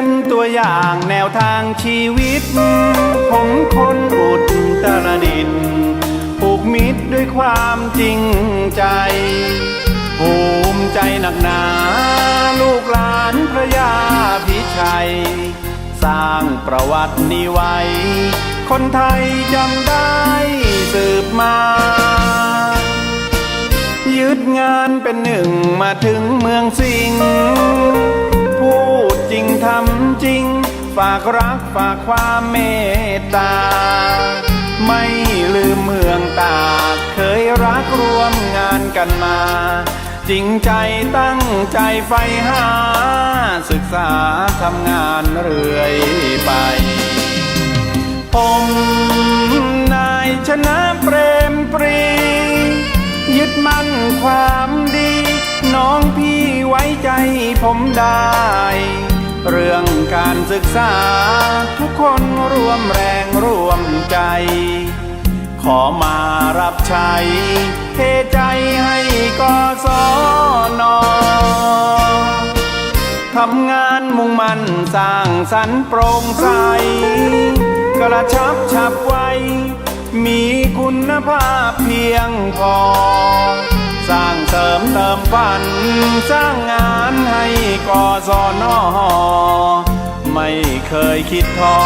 ็นตัวอย่างแนวทางชีวิต ของคนอุตรดิตผูกมิตรด้วยความจริงใจภูมิใจหนักหนาลูกหลานพระยาพิชัย สร้างประวัตินี้ไว้ คนไทยจำได้สืบมา ยึดงานเป็นหนึ่งมาถึงเมืองสิงห์พูดจริงทำ จริง ฝากรักฝากความเมตตา ไม่ลืมเมืองตากเคยรักร่วมงานกันมา จริงใจตั้งใจใฝ่หา ศึกษาทำงานเรื่อยไปผมนายชนะเปรมปรี ยึดมั่นความดี น้องพี่ไว้ใจผมได้ เรื่องการศึกษาทุกคนร่วมแรงร่วมใจ ขอมารับใช้เทใจให้กศนทำงานมุ่งมั่นสร้างสรรค์โปร่งใสกระชับฉับไวมีคุณภาพเพียงพอ เติมฝันสร้างงานให้กศนอไม่เคยคิดท้อ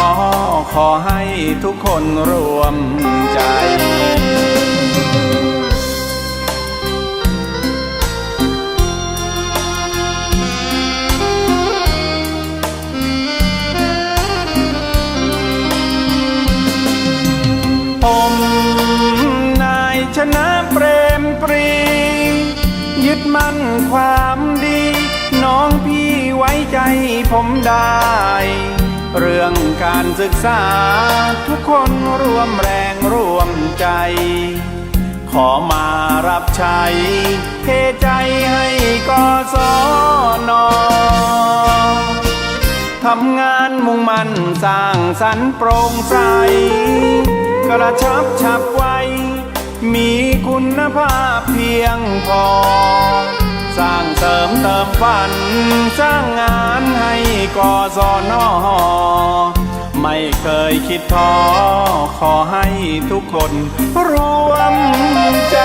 ขอให้ทุกคนรวมใจผมนายชนะเปร ยึดมั่นความดี น้องพี่ไว้ใจผมได้ เรื่องการศึกษา ทุกคนร่วมแรงร่วมใจ ขอมารับใช้เทใจให้กศนทำงานมุ่งมั่นสร้างสรรค์โปร่งใส กระชับฉับไว มีคุณภาพเพียงพอ สร้างเสริมเติมฝัน สร้างงานให้กศนไม่เคยคิดท้อขอให้ทุกคนรวมใจ